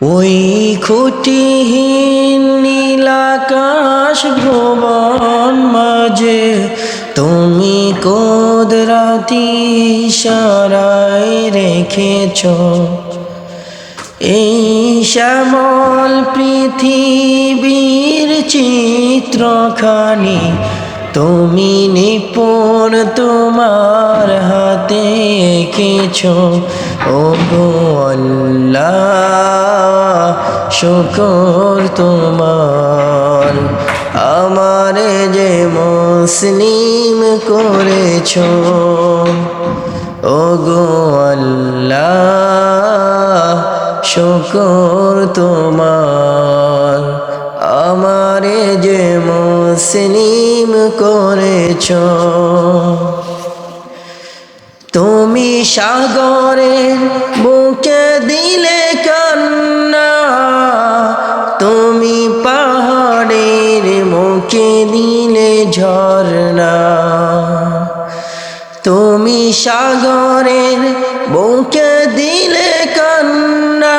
ওই খুঁটিহীন নীলাকাশ ভুবন মাঝে তুমি কোদরাতি সারায় রেখেছ। এই শ্যামল পৃথিবীর চিত্রখানি তুমি নিপুণ তোমার হাতে এঁকেছ। ও আল্লাহ, শুকর তোমার। আমার যে মুসলিম করেছ। ও আল্লাহ, শুকর তোমার। আমারে যে মুসলিম করেছ, তুমি সাগরের বুকে দিলে কান্না, তুমি পাহাড়ের মুখে দিলে ঝর্ণা। তুমি সাগরের বুকে দিলে কান্না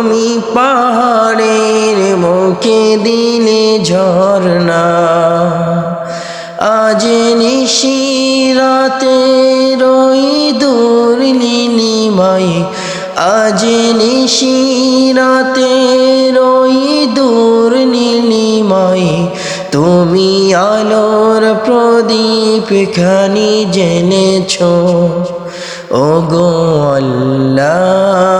তুমি পাহাড়ের মুখে দিলে ঝর্ণা। আজ নিশিরাতে রই দূর নীলিমাই আজ নিশিরাতে রই দূর নীলিমাই তুমি আলোর প্রদীপ খানি জেনেছ। ও গো আল্লাহ।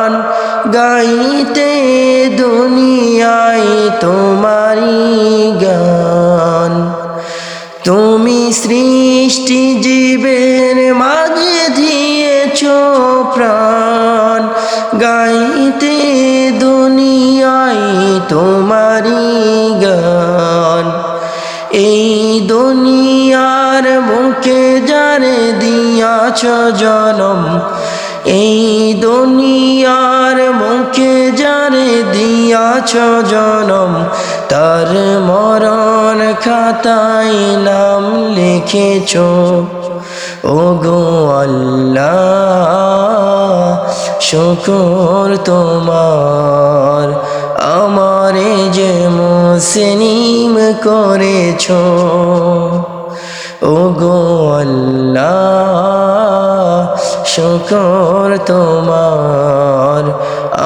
গাইতে দুনিয়ায় তোমারি গান। তুমি সৃষ্টি জীবের মাঝে দিয়েছ প্রাণ। গাইতে দুনিয়ায় তোমারি গান। এই দুনিয়ার মুখে যারে দিয়াছ জনম। এই দুনিয়ার দিয়াছ জনম, তার মরণ খাতায় নাম লিখেছ। ও গো আল্লাহ, শুকর তোমার, আমারে যে মুসলিম করেছ। ও গো আল্লাহ, শুকর তোমার